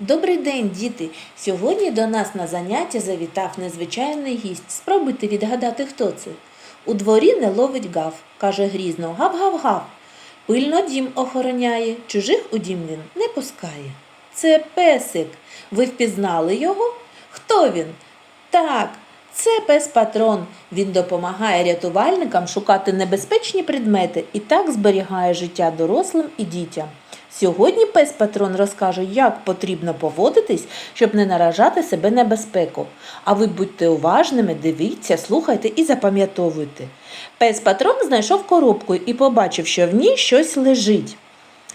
Добрий день, діти! Сьогодні до нас на заняття завітав незвичайний гість. Спробуйте відгадати, хто це. У дворі не ловить гав, каже грізно гав-гав-гав. Пильно дім охороняє, чужих у дім він не пускає. Це песик. Ви впізнали його? Хто він? Так, це пес патрон. Він допомагає рятувальникам шукати небезпечні предмети і так зберігає життя дорослим і дітям. Сьогодні пес патрон розкаже, як потрібно поводитись, щоб не наражати себе на безпеку. А ви будьте уважними, дивіться, слухайте і запам'ятовуйте. Пес патрон знайшов коробку і побачив, що в ній щось лежить.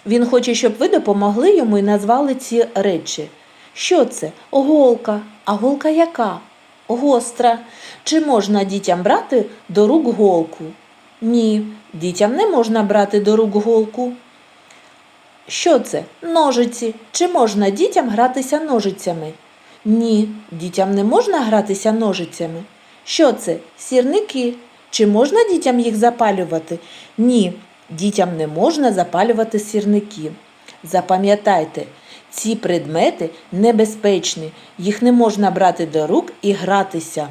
Він хоче, щоб ви допомогли йому і назвали ці речі. Що це? Голка. А голка яка? Гостра. Чи можна дітям брати до рук голку? Ні, дітям не можна брати до рук голку. Що це? Ножиці. Чи можна дітям гратися ножицями? Ні, дітям не можна гратися ножицями. Що це? Сірники. Чи можна дітям їх запалювати? Ні, дітям не можна запалювати сірники. Запам'ятайте, ці предмети небезпечні, їх не можна брати до рук і гратися.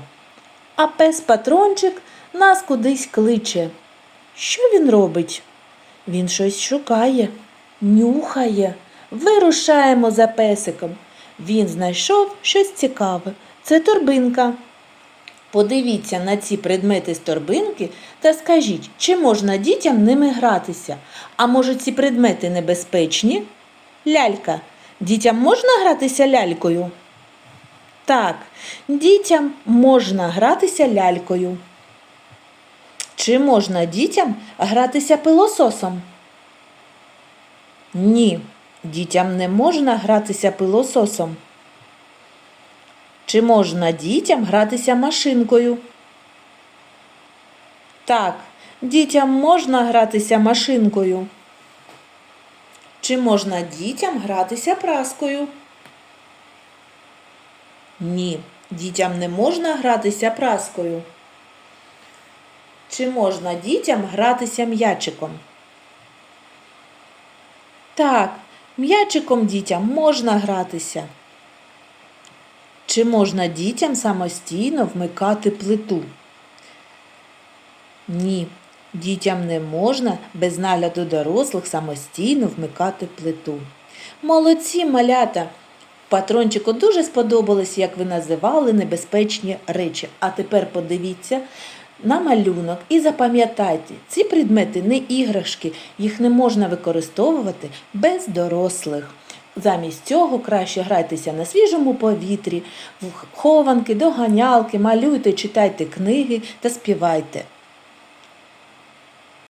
А пес патрончик нас кудись кличе. Що він робить? Він щось шукає, нюхає. Вирушаємо за песиком. Він знайшов щось цікаве. Це торбинка. Подивіться на ці предмети з торбинки та скажіть, чи можна дітям ними гратися? А може ці предмети небезпечні? Лялька. Дітям можна гратися лялькою? Так, дітям можна гратися лялькою. Чи можна дітям гратися пилососом? Ні, дітям не можна гратися пилососом. Чи можна дітям гратися машинкою? Так, дітям можна гратися машинкою. Чи можна дітям гратися праскою? Ні, дітям не можна гратися праскою. Чи можна дітям гратися м'ячиком? Так, м'ячиком дітям можна гратися. Чи можна дітям самостійно вмикати плиту? Ні, дітям не можна без нагляду дорослих самостійно вмикати плиту. Молодці малята! Патрончику дуже сподобалось, як ви називали небезпечні речі. А тепер подивіться на малюнок і запам'ятайте, ці предмети не іграшки, їх не можна використовувати без дорослих. Замість цього краще грайтеся на свіжому повітрі, в хованки, доганялки, малюйте, читайте книги та співайте.